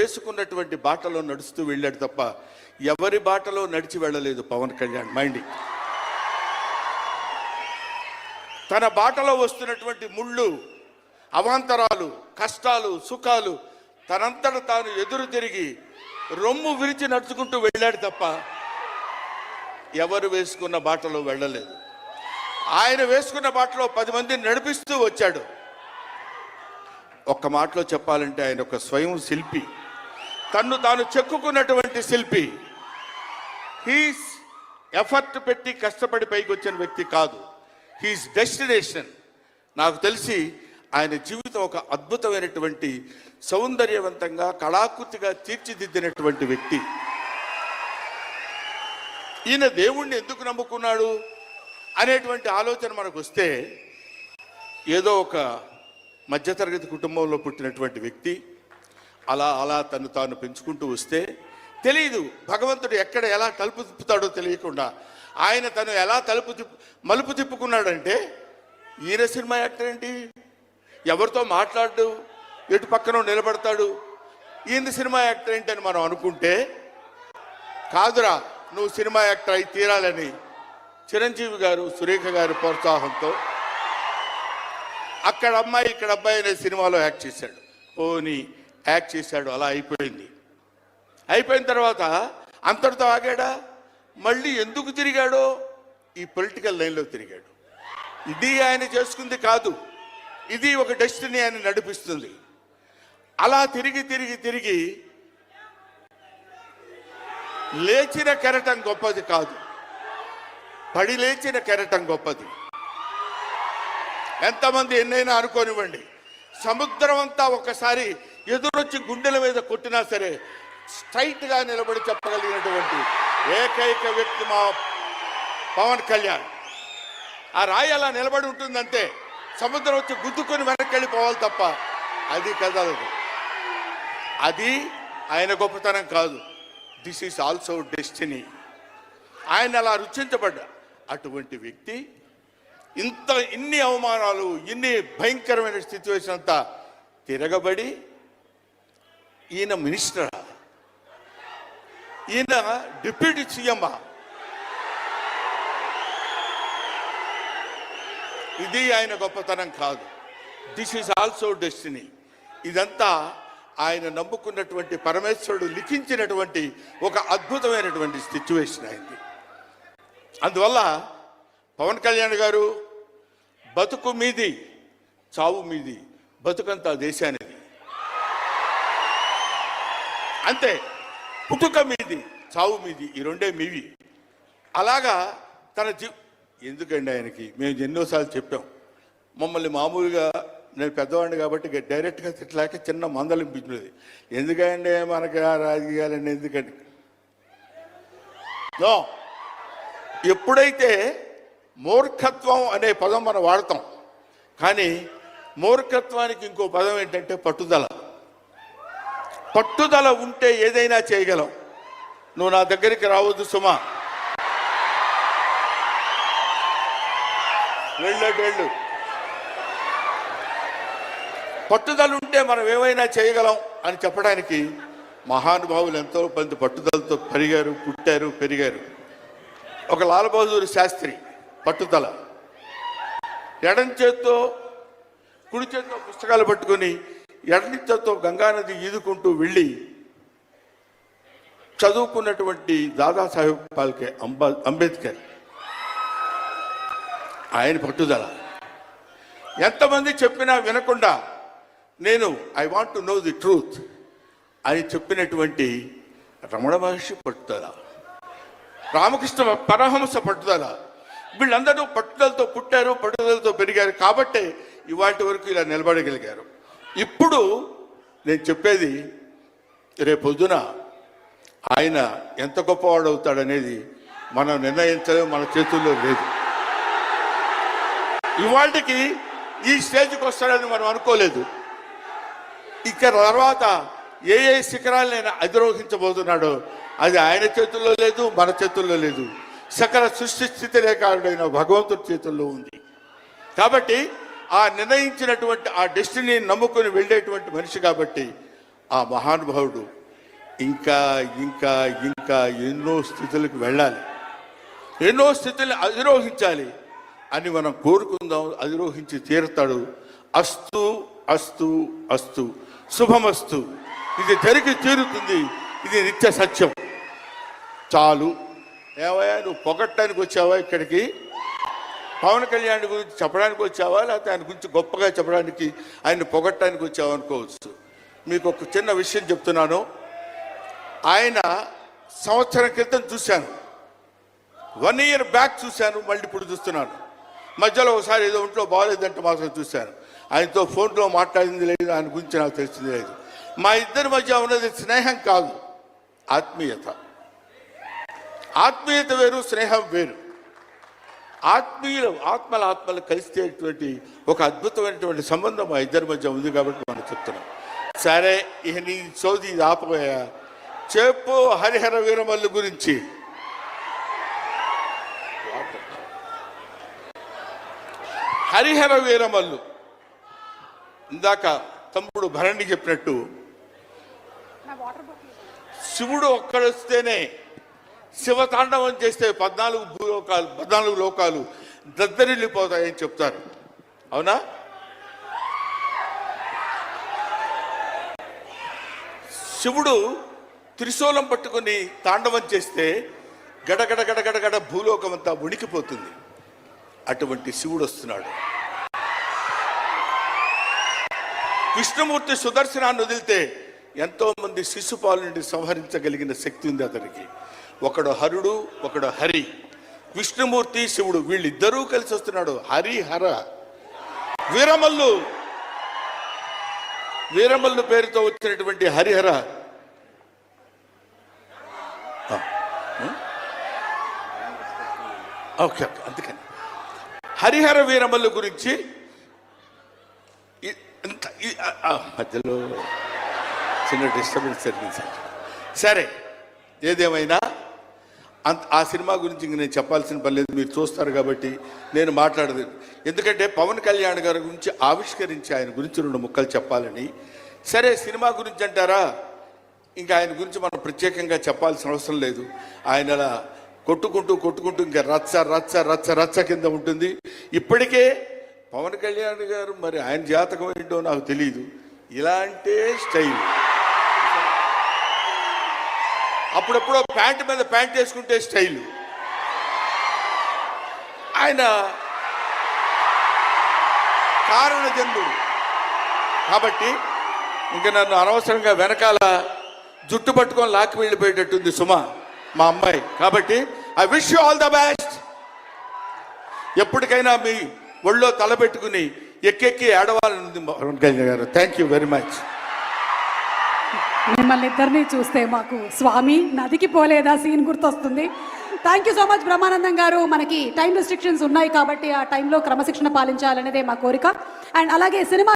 వేసుకున్నటువంటి బాటలో నడుస్తూ వెళ్ళాడు తప్ప ఎవరి బాటలో నడిచి వెళ్ళలేదు పవన్ కళ్యాణ్ మైండ్ తన బాటలో వస్తున్నటువంటి ముళ్ళు అవాంతరాలు కష్టాలు సుఖాలు తనంతట తాను ఎదురు తిరిగి రొమ్ము విరిచి నడుచుకుంటూ వెళ్ళాడు తప్ప ఎవరు వేసుకున్న బాటలో వెళ్ళలేదు. ఆయన వేసుకున్న బాటలో పది మందిని నడిపిస్తూ వచ్చాడు. ఒక్క మాటలో చెప్పాలంటే ఆయన ఒక స్వయం శిల్పి. తన్ను తాను చెక్కుకున్నటువంటి శిల్పి. హీస్ ఎఫర్ట్ పెట్టి కష్టపడి పైకి వచ్చిన వ్యక్తి కాదు. హీస్ డెస్టినేషన్ నాకు తెలిసి ఆయన జీవితం ఒక అద్భుతమైనటువంటి సౌందర్యవంతంగా కళాకృతిగా తీర్చిదిద్దినటువంటి వ్యక్తి. ఈయన దేవుణ్ణి ఎందుకు నమ్ముకున్నాడు అనేటువంటి ఆలోచన మనకు వస్తే ఏదో ఒక మధ్యతరగతి కుటుంబంలో పుట్టినటువంటి వ్యక్తి అలా అలా తను తాను పెంచుకుంటూ వస్తే తెలియదు భగవంతుడు ఎక్కడ ఎలా తలుపు తిప్పుతాడో తెలియకుండా ఆయన తను ఎలా తలుపు తిప్పు మలుపు తిప్పుకున్నాడంటే ఈయన సినిమా యాక్టర్ ఏంటి? ఎవరితో మాట్లాడు? ఎటు పక్కన నిలబడతాడు? ఈయన సినిమా యాక్టర్ ఏంటి అని మనం అనుకుంటే కాదురా నువ్వు సినిమా యాక్టర్ అయి తీరాలని చిరంజీవి గారు సురేఖ గారి ప్రోత్సాహంతో అక్కడ అమ్మాయి ఇక్కడ అబ్బాయి అనే సినిమాలో యాక్ట్ చేశాడు. పోనీ యాక్ట్ చేశాడు అలా అయిపోయింది. అయిపోయిన తర్వాత అంతటితో ఆగాడా? మళ్ళీ ఎందుకు తిరిగాడో? ఈ పొలిటికల్ లైన్లో తిరిగాడు. ఇది ఆయన చేసుకుంది కాదు. ఇది ఒక డెస్టినీ ఆయన నడిపిస్తుంది. అలా తిరిగి తిరిగి తిరిగి లేచిన కెరటం గొప్పది కాదు. పడి లేచిన కెరటం గొప్పది. ఎంతమంది ఎన్నైనా అనుకోనివ్వండి. సముద్రం అంతా ఒకసారి ఎదురొచ్చి గుండెల మీద కొట్టినా సరే స్ట్రైట్గా నిలబడి చెప్పగలిగినటువంటి ఏకైక వ్యక్తి మా పవన్ కళ్యాణ్. ఆ రాయి అలా నిలబడి ఉంటుందంటే సముద్రం వచ్చి గుద్దుకొని వెనక్కి వెళ్ళిపోవాలి తప్ప అది కదలదు. అది ఆయన గొప్పతనం కాదు. దిస్ ఈస్ ఆల్సో డెస్టినీ ఆయన అలా రుచించబడ్డా అటువంటి వ్యక్తి ఇంత ఇన్ని అవమానాలు ఇన్ని భయంకరమైన సిచ్యువేషన్ అంతా తిరగబడి ఈయన మినిస్టరా. ఈయన డిప్యూటీ సీఎమ్మా ఇది ఆయన గొప్పతనం కాదు. దిస్ ఈజ్ ఆల్సో డెస్టినీ ఇదంతా ఆయన నమ్ముకున్నటువంటి పరమేశ్వరుడు లిఖించినటువంటి ఒక అద్భుతమైనటువంటి సిచ్యువేషన్ అయింది అందువల్ల పవన్ కళ్యాణ్ గారు బతుకు మీది చావు మీది బతుకంతా దేశాన్ని అంతే. పుట్టుక మీది చావు మీది ఈ రెండే మీవి. అలాగా తన జీ ఎందుకండి ఆయనకి? మేము ఎన్నోసార్లు చెప్పాం. మమ్మల్ని మామూలుగా నేను పెద్దవాడిని కాబట్టి డైరెక్ట్గా తిట్టలేక చిన్న మందలింపించినది ఎందుకండి మనకి రాజకీయాలండి ఎందుకండి? ఎప్పుడైతే మూర్ఖత్వం అనే పదం మనం వాడతాం కానీ మూర్ఖత్వానికి ఇంకో పదం ఏంటంటే పట్టుదల. పట్టుదల ఉంటే ఏదైనా చేయగలం. నువ్వు నా దగ్గరికి రావద్దు సుమా. వెళ్ళటు వెళ్ళు. పట్టుదల ఉంటే మనం ఏమైనా చేయగలం అని చెప్పడానికి మహానుభావులు ఎంతో మంది పట్టుదలతో పెరిగారు పుట్టారు పెరిగారు. ఒక లాల్ బహదూర్ శాస్త్రి పట్టుదల. ఎడం చేత్తో కుడి చేత్తో పుస్తకాలు పట్టుకొని ఎడని గంగానది ఈదుకుంటూ వెళ్ళి చదువుకున్నటువంటి దాదాసాహెబ్ పాల్కే అంబా అంబేద్కర్. ఆయన పట్టుదల. ఎంతమంది చెప్పినా వినకుండా నేను I want to know the truth అని చెప్పినటువంటి రమణ మహర్షి పట్టుదల. రామకృష్ణ పరహంస పట్టుదల. వీళ్ళందరూ పట్టుదలతో పుట్టారు పట్టుదలతో పెరిగారు కాబట్టే ఇవాటి వరకు ఇలా నిలబడగలిగారు. ఇప్పుడు నేను చెప్పేది రేపొద్దున ఆయన ఎంత గొప్పవాడవుతాడనేది మనం నిర్ణయించడం మన చేతుల్లో లేదు. ఇవాళకి ఈ స్టేజ్కి వస్తాడని మనం అనుకోలేదు. ఇక తర్వాత ఏ ఏ శిఖరాలు నేను అధిరోహించబోతున్నాడో అది ఆయన చేతుల్లో లేదు మన చేతుల్లో లేదు. సకల సృష్టి స్థితి రేఖాడుడైన భగవంతుడి చేతుల్లో ఉంది. కాబట్టి ఆ నిర్ణయించినటువంటి ఆ డెస్టినీని నమ్ముకొని వెళ్ళేటువంటి మనిషి కాబట్టి ఆ మహానుభావుడు ఇంకా ఇంకా ఇంకా ఎన్నో స్థితులకు వెళ్ళాలి. ఎన్నో స్థితులు అధిరోహించాలి అని మనం కోరుకుందాం అధిరోహించి తీరుతాడు. అస్తు అస్తు అస్తు. శుభమస్తు. ఇది జరిగి తీరుతుంది. ఇది నిత్య సత్యం. చాలు. ఏమయ్యా నువ్వు పొగట్టడానికి వచ్చావా ఇక్కడికి? పవన్ కళ్యాణ్ గురించి చెప్పడానికి వచ్చావా? లేకపోతే ఆయన గురించి గొప్పగా చెప్పడానికి ఆయన పొగట్టడానికి వచ్చావా అనుకోవచ్చు. మీకు ఒక చిన్న విషయం చెప్తున్నాను. ఆయన సంవత్సరం క్రితం చూశాను. వన్ ఇయర్ బ్యాక్ చూశాను మళ్ళీ ఇప్పుడు చూస్తున్నాను. మధ్యలో ఒకసారి ఏదో ఒంట్లో బాగాలేదంటే మాత్రం చూశాను. ఆయనతో ఫోన్లో మాట్లాడింది లేదు ఆయన గురించి నాకు తెలిసింది లేదు. మా ఇద్దరి మధ్య ఉన్నది స్నేహం కాదు ఆత్మీయత. ఆత్మీయత వేరు స్నేహం వేరు. ఆత్మీయులు ఆత్మల ఆత్మలు కలిసేటువంటి ఒక అద్భుతమైనటువంటి సంబంధం మా ఇద్దరి మధ్య ఉంది కాబట్టి మనం చెప్తున్నాం. సరే ఇక నీ సోది ఇది ఆపబోయా చెప్పు హరిహర వీరమల్లు గురించి. హరిహర వీరమల్లు. ఇందాక తమ్ముడు భరణి చెప్పినట్టు శివుడు ఒక్కడొస్తేనే శివతాండవం చేస్తే పద్నాలుగు భూలోకాలు పద్నాలుగు లోకాలు దద్దరిల్లిపోతాయని చెప్తారు. అవునా? శివుడు త్రిశూలం పట్టుకొని తాండవం చేస్తే గడగడ గడగడ గడ భూలోకం అంతా ఉణికిపోతుంది అటువంటి శివుడు వస్తున్నాడు. విష్ణుమూర్తి సుదర్శనాన్ని వదిలితే ఎంతోమంది శిశుపాలు నుండి సంహరించగలిగిన శక్తి ఉంది అతనికి. ఒకడు హరుడు ఒకడు హరి. విష్ణుమూర్తి శివుడు వీళ్ళిద్దరూ కలిసి వస్తున్నాడు. హరి హర. వీరమల్లు. వీరమల్లు పేరుతో వచ్చినటువంటి హరిహర. ఓకే ఓకే అందుకని. హరిహర వీరమల్లు గురించి ఇంత- మధ్యలో చిన్న డిస్టర్బెన్స్ జరిగింది సార్. సరే ఏదేమైనా ఆ సినిమా గురించి ఇంక నేను చెప్పాల్సిన పని లేదు. మీరు చూస్తారు కాబట్టి నేను మాట్లాడదు. ఎందుకంటే పవన్ కళ్యాణ్ గారి గురించి ఆవిష్కరించి ఆయన గురించి రెండు ముక్కలు చెప్పాలని. సరే సినిమా గురించి అంటారా? ఇంకా ఆయన గురించి మనం ప్రత్యేకంగా చెప్పాల్సిన అవసరం లేదు. ఆయన అలా కొట్టుకుంటూ కొట్టుకుంటూ ఇంకా రచ్చ రచ్చ రచ్చ రచ్చ కింద ఉంటుంది. ఇప్పటికే పవన్ కళ్యాణ్ గారు మరి ఆయన జాతకం ఏంటో నాకు తెలియదు ఇలాంటి స్టైల్. అప్పుడప్పుడు ప్యాంట్ మీద ప్యాంట్ వేసుకుంటే స్టైల్. ఆయన కారణ జన్ముడు కాబట్టి ఇంక నన్ను అనవసరంగా వెనకాల జుట్టు పట్టుకొని లాక్కి వెళ్ళిపోయేటట్టుంది సుమ మా అమ్మాయి. కాబట్టి I wish you all the best ఎప్పటికైనా మీ ఒళ్ళో తలబెట్టుకుని ఎక్కెక్కి ఆడవాలని ఉంది గారు. థ్యాంక్ యూ వెరీ మచ్ మిమ్మల్ని ఇద్దరిని చూస్తే మాకు స్వామి నదికి పోలేదా సీన్ గుర్తొస్తుంది. Thank you so much Brahmanandam గారు. మనకి టైం రిస్ట్రిక్షన్స్ ఉన్నాయి కాబట్టి ఆ టైంలో క్రమశిక్షణ పాలించాలనేదే మా కోరిక. అండ్ అలాగే సినిమా